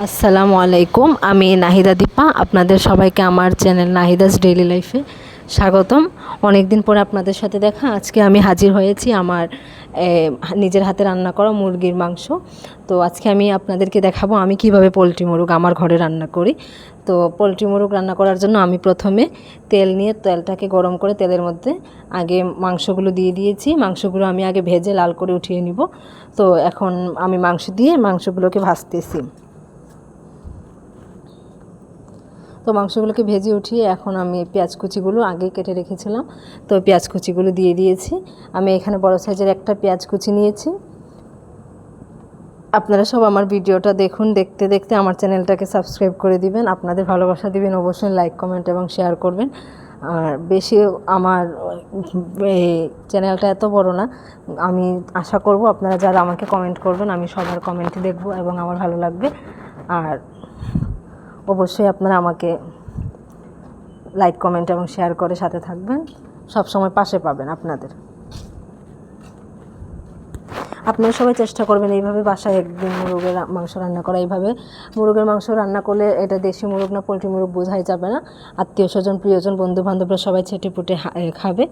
আসসালামু আলাইকুম, আমি নাহিদা দীপা। আপনাদের সবাইকে আমার চ্যানেল নাহিদাস ডেইলি লাইফে স্বাগতম। অনেক দিন পরে আপনাদের সাথে দেখা, আজকে আমি হাজির হয়েছি আমার নিজের হাতে রান্না করা মুরগির মাংস। তো আজকে আমি আপনাদেরকে দেখাবো আমি কীভাবে পোলট্রি মুরগ আমার ঘরে রান্না করি। তো পোলট্রি মুরগ রান্না করার জন্য আমি প্রথমে তেল নিয়ে তেলটাকে গরম করে তেলের মধ্যে আগে মাংসগুলো দিয়ে দিয়েছি। মাংসগুলো আমি আগে ভেজে লাল করে উঠিয়ে নিব। তো এখন আমি মাংস দিয়ে মাংসগুলোকে ভাজতেছি। তো মাংসগুলোকে ভেজে উঠিয়ে এখন আমি পেঁয়াজ কুচিগুলো আগে কেটে রেখেছিলাম। তো পেঁয়াজ কুচিগুলো দিয়ে দিয়েছি। আমি এখানে বড় সাইজের একটা পেঁয়াজ কুচি নিয়েছি। আপনারা সব আমার ভিডিওটা দেখুন, দেখতে দেখতে আমার চ্যানেলটাকে সাবস্ক্রাইব করে দিবেন। আপনাদের ভালোবাসা দিবেন, অবশ্যই লাইক, কমেন্ট এবং শেয়ার করবেন। আর বেশি আমার চ্যানেলটা এত বড় না, আমি আশা করব আপনারা যারা আমাকে কমেন্ট করবেন, আমি সবার কমেন্টই দেখব এবং আমার ভালো লাগবে। আর অবশ্যই আপনারা আমাকে লাইক, কমেন্ট এবং শেয়ার করে সাথে থাকবেন। সব সময় পাশে পাবেন আপনাদের। আপনারা সবাই চেষ্টা করবেন এইভাবে বাসায় একদিন মুরগের মাংস রান্না করা। এইভাবে মুরগের মাংস রান্না করলে এটা দেশি মুরগ না পোলট্রি মুরগ বোঝাই যাবে না। আত্মীয় স্বজন, প্রিয়জন বন্ধু বান্ধবরা সবাই ছেটে পুটে খাবে।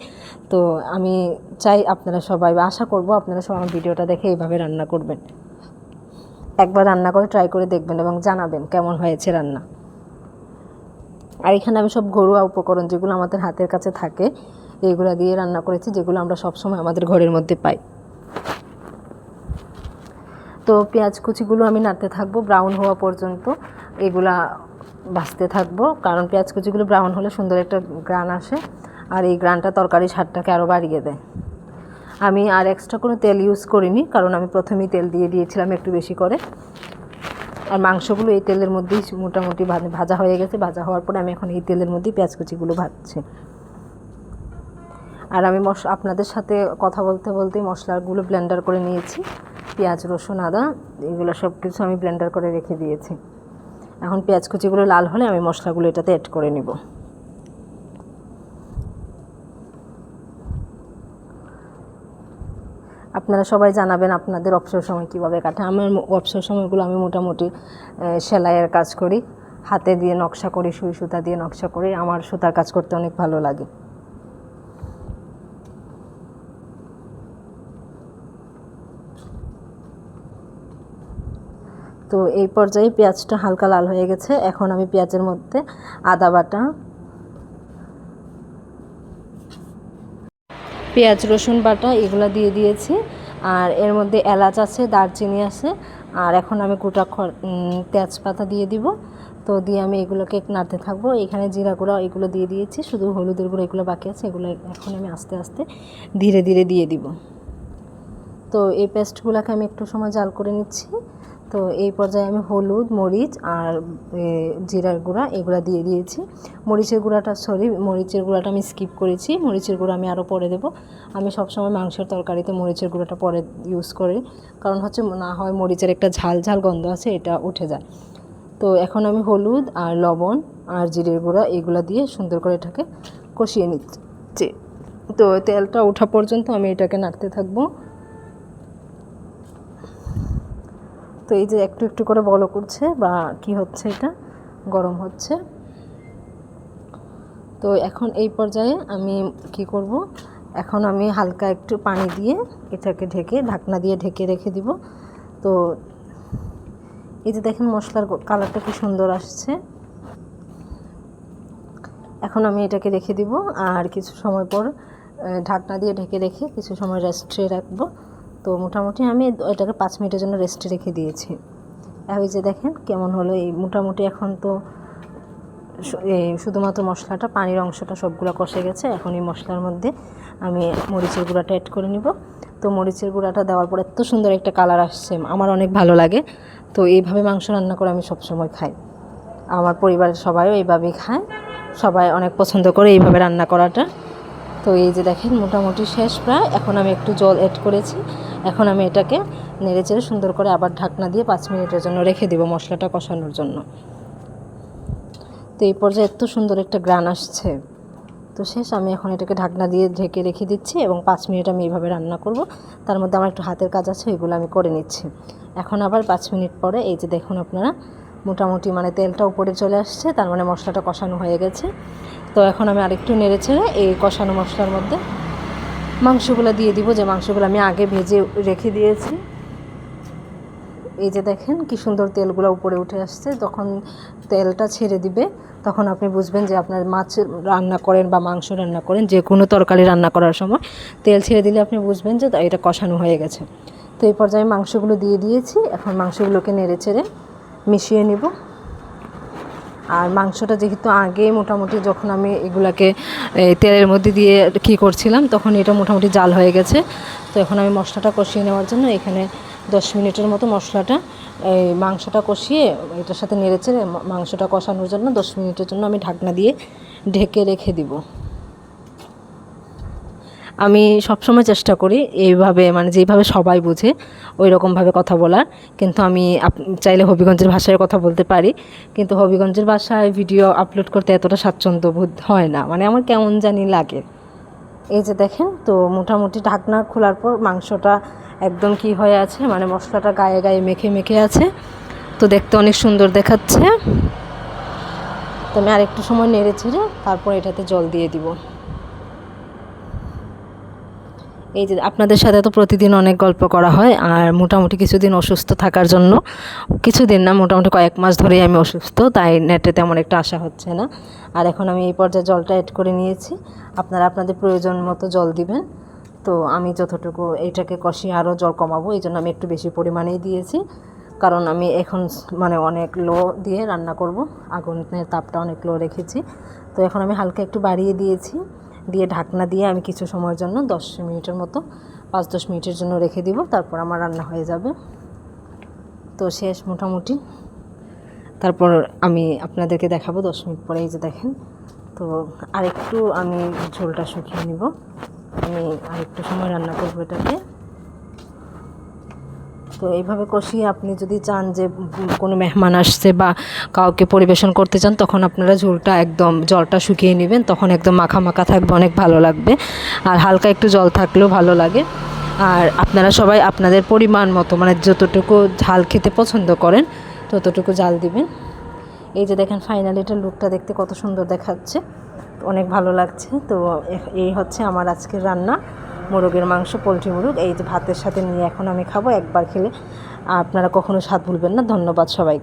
তো আমি চাই আপনারা সবাই, আশা করব আপনারা সবাই আমার ভিডিওটা দেখে এইভাবে রান্না করবেন। একবার রান্না করে ট্রাই করে দেখবেন এবং জানাবেন কেমন হয়েছে রান্না। আর এখানে আমি সব ঘরোয়া উপকরণ যেগুলো আমাদের হাতের কাছে থাকে এইগুলো দিয়ে রান্না করেছি, যেগুলো আমরা সবসময় আমাদের ঘরের মধ্যে পাই। তো পেঁয়াজ কুচিগুলো আমি নাড়তে থাকব ব্রাউন হওয়া পর্যন্ত এগুলা ভাজতে থাকব, কারণ পেঁয়াজ কুচিগুলো ব্রাউন হলে সুন্দর একটা গ্রান আসে, আর এই গ্রানটা তরকারি স্বাদটাকে আরও বাড়িয়ে দেয়। আমি আর এক্সট্রা কোনো তেল ইউজ করিনি, কারণ আমি প্রথমেই তেল দিয়ে দিয়েছিলাম একটু বেশি করে। আর মাংসগুলো এই তেলের মধ্যেই মোটামুটি ভাজা হয়ে গেছে। ভাজা হওয়ার পরে আমি এখন এই তেলের মধ্যেই পেঁয়াজ কুচিগুলো ভাজছি। আর আমি মশ, আপনাদের সাথে কথা বলতে বলতে মশলাগুলো ব্লেন্ডার করে নিয়েছি। পেঁয়াজ, রসুন, আদা, এগুলো সব কিছু আমি ব্লেন্ডার করে রেখে দিয়েছি। এখন পেঁয়াজ কুচিগুলো লাল হলে আমি মশলাগুলো এটাতে অ্যাড করে নিব। আপনারা সবাই জানাবেন আপনাদের অবসর সময় কীভাবে কাটে। আমার অবসর সময়গুলো আমি মোটামুটি সেলাইয়ের কাজ করি। হাতে দিয়ে নকশা করি, সুই সুতা দিয়ে নকশা করি। আমার সুতার কাজ করতে অনেক ভালো লাগে। তো এই পর্যায়ে পেঁয়াজটা হালকা লাল হয়ে গেছে। এখন আমি পেঁয়াজের মধ্যে আদা বাটা পেঁয়াজ, রসুন বাটা এগুলো দিয়ে দিয়েছি। আর এর মধ্যে এলাচ আছে, দারচিনি আছে। আর এখন আমি গোটা তেজপাতা দিয়ে দিব। তো দিয়ে আমি এগুলোকে নাড়তে থাকব। এখানে জিরা গুঁড়া এগুলো দিয়ে দিয়েছি। শুধু হলুদের গুঁড়ো এগুলো বাকি আছে। এগুলো এখন আমি আস্তে আস্তে ধীরে ধীরে দিয়ে দিব। তো এই পেস্টগুলোকে আমি একটু সময় জাল করে নিচ্ছি। তো এই পর্যায়ে আমি হলুদ, মরিচ আর জিরার গুঁড়া এগুলো দিয়ে দিয়েছি। মরিচের গুঁড়াটা সরি মরিচের গুঁড়াটা আমি স্কিপ করেছি। মরিচের গুঁড়া আমি আরও পরে দেবো। আমি সবসময় মাংসের তরকারিতে মরিচের গুঁড়াটা পরে ইউজ করি। কারণ হচ্ছে না হয় মরিচের একটা ঝাল ঝাল গন্ধ আছে এটা উঠে যায়। তো এখন আমি হলুদ আর লবণ আর জিরের গুঁড়া এগুলো দিয়ে সুন্দর করে এটাকে কষিয়ে নিচ্ছি। তো তেলটা ওঠা পর্যন্ত আমি এটাকে নাড়তে থাকব। তো এই যে একটু একটু করে বলো করছে বা কি হচ্ছে এটা? গরম হচ্ছে। তো এখন এই পর্যায়ে আমি কি করব? এখন আমি হালকা একটু পানি দিয়ে এটাকে ঢেকে, ঢাকনা দিয়ে ঢেকে রেখে দিব। তো এই যে দেখেন মশলার কালারটা কি সুন্দর আসছে। এখন আমি এটাকে রেখে দিব আর কিছু সময় পর ঢাকনা দিয়ে ঢেকে রেখে কিছু সময় রেস্টে রাখব। তো মোটামুটি আমি এটাকে পাঁচ মিনিটের জন্য রেস্টে রেখে দিয়েছি। ওই যে দেখেন কেমন হলো, এই মোটামুটি এখন তো শুধুমাত্র মশলাটা, পানির অংশটা সবগুলো কষে গেছে। এখন এই মশলার মধ্যে আমি মরিচের গুঁড়াটা অ্যাড করে নিব। তো মরিচের গুঁড়াটা দেওয়ার পর এত সুন্দর একটা কালার আসছে, আমার অনেক ভালো লাগে। তো এইভাবে মাংস রান্না করে আমি সবসময় খাই। আমার পরিবারের সবাইও এইভাবেই খায়, সবাই অনেক পছন্দ করে এইভাবে রান্না করাটা। তো এই যে দেখেন মোটামুটি শেষ প্রায়, এখন আমি একটু জল অ্যাড করেছি। এখন আমি এটাকে নেড়ে চেড়ে সুন্দর করে আবার ঢাকনা দিয়ে পাঁচ মিনিটের জন্য রেখে দিব মশলাটা কষানোর জন্য। তো এই পর্যায়ে এত সুন্দর একটা গ্রান আসছে। তো শেষ, আমি এখন এটাকে ঢাকনা দিয়ে ঢেকে রেখে দিচ্ছি এবং পাঁচ মিনিট আমি এইভাবে রান্না করব। তার মধ্যে আমার একটু হাতের কাজ আছে, এগুলো আমি করে নিচ্ছি। এখন আবার পাঁচ মিনিট পরে, এই যে দেখুন আপনারা, মোটামুটি মানে তেলটা উপরে চলে আসছে, তার মানে মশলাটা কষানো হয়ে গেছে। তো এখন আমি আরেকটু নেড়ে ছেড়ে এই কষানো মশলার মধ্যে মাংসগুলো দিয়ে দিব, যে মাংসগুলো আমি আগে ভেজে রেখে দিয়েছি। এই যে দেখেন কি সুন্দর তেলগুলো উপরে উঠে আসছে, যখন তেলটা ছেড়ে দিবে, তখন আপনি বুঝবেন যে আপনার মাছ রান্না করেন বা মাংস রান্না করেন, যে কোনো তরকারি রান্না করার সময়। তেল ছেড়ে দিলে আপনি বুঝবেন যে এটা কষানো হয়ে গেছে। তো এই পর্যায়ে মাংসগুলো দিয়ে দিয়েছি, এখন মাংসগুলোকে নেড়ে চেড়ে মিশিয়ে নিব। আর মাংসটা যেহেতু আগে মোটামুটি যখন আমি এগুলাকে তেলের মধ্যে দিয়ে কি করছিলাম, তখন এটা মোটামুটি জাল হয়ে গেছে। তো এখন আমি মশলাটা কষিয়ে নেওয়ার জন্য এখানে দশ মিনিটের মতো মশলাটা এই মাংসটা কষিয়ে এটার সাথে নেড়েছে মাংসটা কষানোর জন্য দশ মিনিটের জন্য আমি ঢাকনা দিয়ে ঢেকে রেখে দিব। আমি সবসময় চেষ্টা করি এইভাবে মানে যেইভাবে সবাই বুঝে ওই রকমভাবে কথা বলার। কিন্তু আমি চাইলে হবিগঞ্জের ভাষায় কথা বলতে পারি। কিন্তু হবিগঞ্জের ভাষায় ভিডিও আপলোড করতে এতটা স্বাচ্ছন্দ্য বোধ হয় না। মানে আমার কেমন জানি লাগে। এই যে দেখেন, তো মোটামুটি ঢাকনা খোলার পর মাংসটা একদম কি হয়ে আছে মানে মশলাটা গায়ে গায়ে মেখে মেখে আছে। তো দেখতে অনেক সুন্দর দেখাচ্ছে। তো আমি আরেকটু সময় নেড়ে ছেড়ে তারপর এটাতে জল দিয়ে দিব। এই যে আপনাদের সাথে তো প্রতিদিন অনেক গল্প করা হয়, আর মোটামুটি কিছুদিন অসুস্থ থাকার জন্য, কিছুদিন না, মোটামুটি কয়েক মাস ধরেই আমি অসুস্থ, তাই নেটে তেমন একটা আশা হচ্ছে না। আর এখন আমি এই পর্যায়ে জলটা অ্যাড করে নিয়েছি, আপনারা আপনাদের প্রয়োজন মতো জল দিবেন। তো আমি যতটুকু এইটাকে কষিয়ে আরও জল কমাবো, এই জন্য আমি একটু বেশি পরিমাণেই দিয়েছি। কারণ আমি এখন মানে অনেক লো দিয়ে রান্না করব, আগুনের তাপটা অনেক লো রেখেছি। তো এখন আমি হালকা একটু বাড়িয়ে দিয়েছি। দিয়ে ঢাকনা দিয়ে আমি কিছু সময়ের জন্য দশ মিনিটের মতো, পাঁচ দশ মিনিটের জন্য রেখে দিব, তারপর আমার রান্না হয়ে যাবে। তো শেষ মোটামুটি। তারপর আমি আপনাদেরকে দেখাবো দশ মিনিট পরে, এই যে দেখেন। তো আরেকটু আমি ঝোলটা শুকিয়ে নিব। আমি আরেকটু সময় রান্না করব এটাকে। তো এইভাবে কষিয়ে আপনি যদি চান যে কোনো মেহমান আসছে বা কাউকে পরিবেশন করতে চান, তখন আপনারা ঝোলটা একদম, জলটা শুকিয়ে নেবেন, তখন একদম মাখা মাখা থাকবে, অনেক ভালো লাগবে। আর হালকা একটু জল থাকলেও ভালো লাগে। আর আপনারা সবাই আপনাদের পরিমাণ মতো মানে যতটুকু ঝাল খেতে পছন্দ করেন, ততটুকু জাল দিবেন। এই যে দেখেন ফাইনালি লুকটা দেখতে কত সুন্দর দেখাচ্ছে। অনেক ভালো লাগছে। তো এই হচ্ছে আমার আজকের রান্না। মোরগের মাংস, পোলট্রি মুরগ, এই যে ভাতের সাথে নিয়ে এখন আমি খাব, একবার খেলে। আপনারা কখনো স্বাদ ভুলবেন না। ধন্যবাদ সবাই